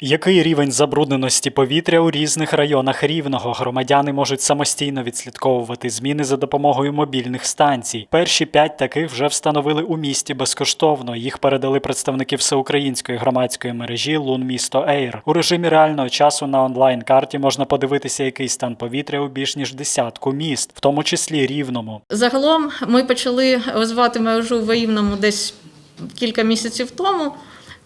Який рівень забрудненості повітря у різних районах рівного громадяни можуть самостійно відслідковувати зміни за допомогою мобільних станцій? Перші п'ять таких вже встановили у місті безкоштовно. Їх передали представники всеукраїнської громадської мережі Лун Місто Ейр. У режимі реального часу на онлайн карті можна подивитися, який стан повітря у більш ніж десятку міст, в тому числі рівному. Загалом ми почали розвивати мережу в Рівному десь кілька місяців тому.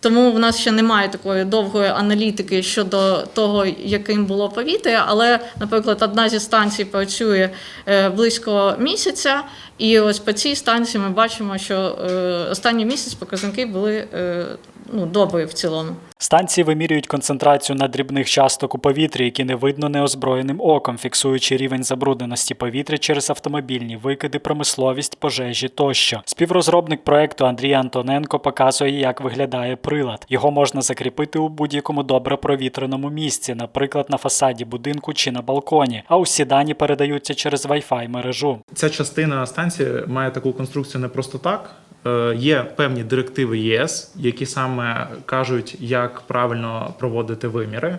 Тому в нас ще немає такої довгої аналітики щодо того, яким було повітря. Але, наприклад, одна зі станцій працює е, близько місяця, і ось по цій станції ми бачимо, що е, останній місяць показники були е, ну, добрі в цілому. Станції вимірюють концентрацію надрібних часток у повітрі, які не видно неозброєним оком, фіксуючи рівень забрудненості повітря через автомобільні викиди, промисловість, пожежі тощо. Співрозробник проекту Андрій Антоненко показує, як виглядає прилад. Його можна закріпити у будь-якому добре провітреному місці, наприклад, на фасаді будинку чи на балконі. А усі дані передаються через Wi-Fi мережу. Ця частина станції має таку конструкцію не просто так. Е, Є певні директиви ЄС, які саме кажуть, як правильно проводити виміри, е,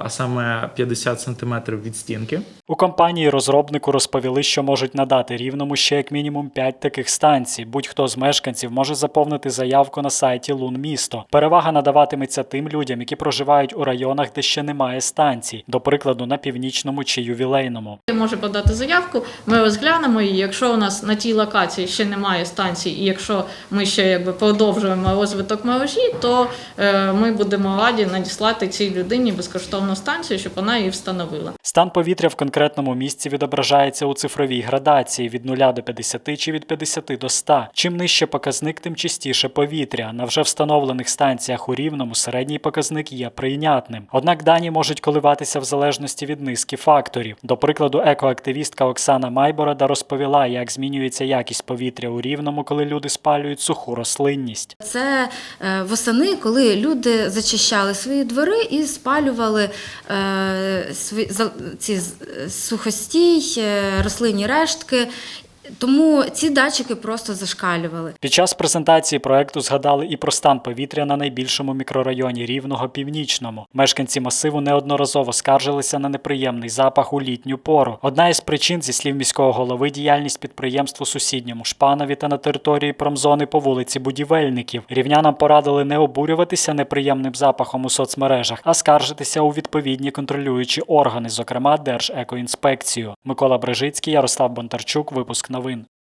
а саме 50 см від стінки. У компанії розробнику розповіли, що можуть надати рівному ще як мінімум 5 таких станцій. Будь-хто з мешканців може заповнити заявку на сайті Лун місто. Перевага надаватиметься тим людям, які проживають у районах, де ще немає станцій, до прикладу, на північному чи ювілейному. Може подати заявку, ми розглянемо її. Якщо у нас на тій локації ще немає станцій, і якщо ми ще якби продовжуємо розвиток мережі, то е, ми будемо раді надіслати цій людині безкоштовну станцію, щоб вона її встановила. Стан повітря в конкретному місці відображається у цифровій градації від 0 до 50 чи від 50 до 100. Чим нижче показник, тим чистіше повітря. На вже встановлених станціях у рівному середній показник є прийнятним. Однак дані можуть коливатися в залежності від низки факторів. До прикладу, екоактивістка Оксана Майборода розповіла, як змінюється якість повітря у рівному, коли люди спалюють суху рослинність. Це е, восени, коли люди зачищали свої двори і спалювали е, ці сухостій, е, рослинні рештки. Тому ці датчики просто зашкалювали. Під час презентації проекту згадали і про стан повітря на найбільшому мікрорайоні рівного північному. Мешканці масиву неодноразово скаржилися на неприємний запах у літню пору. Одна із причин, зі слів міського голови, діяльність підприємств сусідньому Шпанові та на території промзони по вулиці Будівельників. Рівнянам порадили не обурюватися неприємним запахом у соцмережах, а скаржитися у відповідні контролюючі органи, зокрема Держекоінспекцію. Микола Брежицький, Ярослав Бондарчук, випуск новин.